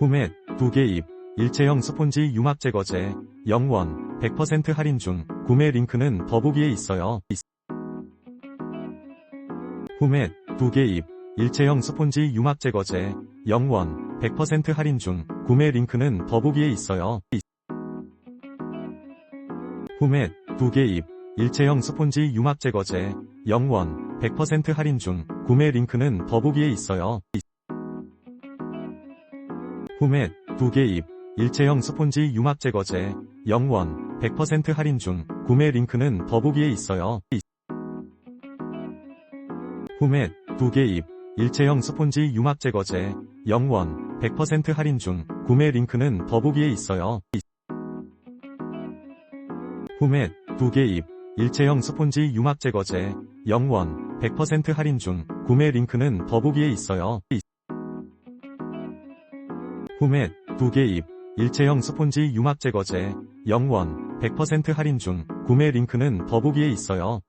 후맷, 2개 잎, 일체형 스폰지 유막 제거제, 0원, 100% 할인 중, 구매 링크는 더보기에 있어요. 후맷, 2개 잎, 일체형 스폰지 유막 제거제, 0원, 100% 할인 중, 구매 링크는 더보기에 있어요. 후맷, 2개 잎, 일체형 스폰지 유막 제거제, 0원, 100% 할인 중, 구매 링크는 더보기에 있어요. 후맷, 2개 잎, 일체형 스폰지 유막 제거제, 0원, 100% 할인 중, 구매 링크는 더보기에 있어요. 후맷, 2개 잎, 일체형 스폰지 유막 제거제, 0원, 100% 할인 중, 구매 링크는 더보기에 있어요. 후맷, 2개 잎, 일체형 스폰지 유막 제거제, 0원, 100% 할인 중, 구매 링크는 더보기에 있어요. 후맷, 2개 잎, 일체형 스폰지 유막 제거제, 0원, 100% 할인 중, 구매 링크는 더보기에 있어요.